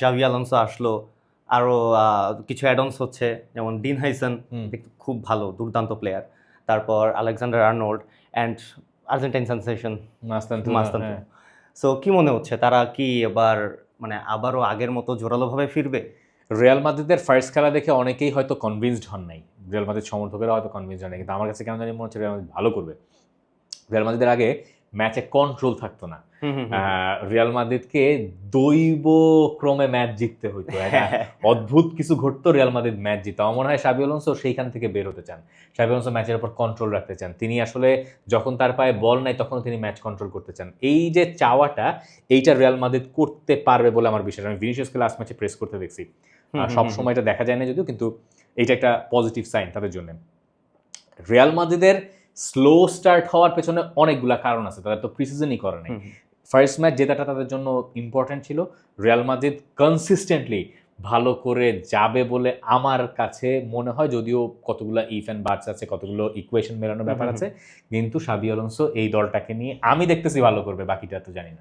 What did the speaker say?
Xavi আলonso আসলো। আরও কিছু অ্যাডন্স হচ্ছে যেমন ডিন হাইসন খুব ভালো দুর্দান্ত প্লেয়ার তারপর Alexander Arnold and Argentine sensation so কি মনে হচ্ছে তারা কি এবার মানে আবারও আগের মতো জোরালোভাবে ফিরবে? রিয়াল মাদ্রিদের ফার্স্ট খেলা দেখে অনেকেই হয়তো কনভিন্সড হন নাই। রিয়াল মাদ্রিদ সমর্থকেরা হয়তো কনভিন্সড হন নাই কিন্তু আমার কাছে কেন জানি মনে হচ্ছে রিয়াল মাদ্রিদ ভালো করবে। রিয়াল মাদ্রিদের আগে ম্যাচে কন্ট্রোল থাকতো না। রিয়াল মাদ্রিদকে দৈব ক্রমে ম্যাচ জিততে হইতো। অদ্ভুত কিছু ঘটতো রিয়াল মাদ্রিদ ম্যাচ জিত আমার মনে হয় সাবি আলোনসো সেইখান থেকে বের হতে চান। সাবি আলোনসো ম্যাচের উপর কন্ট্রোল রাখতে চান। তিনি আসলে যখন তার পায়ে বল নাই তখন তিনি ম্যাচ কন্ট্রোল করতে চান। এই যে চাওয়াটা এইটা রিয়াল মাদ্রিদ করতে পারবে বলে আমার বিশ্বাস। আমি ভিনিসিয়াসকে লাস্ট ম্যাচে প্রেস করতে দেখছি। সব সময় এটা দেখা যায় না যদিও কিন্তু এইটা একটা পজিটিভ সাইন তাদের জন্য। রিয়াল মাদ্রিদের স্লো স্টার্ট হওয়ার পেছনে অনেকগুলা কারণ আছে তাদের তো প্রিসিজনই করে নাই। ফার্স্ট ম্যাচ জেতাটা তাদের জন্য ইম্পর্টেন্ট ছিল রিয়াল মাদ্রিদ কনসিস্টেন্টলি ভালো করে যাবে বলে আমার কাছে মনে হয় যদিও কতগুলো ইফ অ্যান্ড বার্স আছে কতগুলো ইকুয়েশন মেলানোর ব্যাপার। আছে কিন্তু সাবি অলংস এই দলটাকে নিয়ে আমি দেখতেছি ভালো করবে বাকিটা তো জানি না।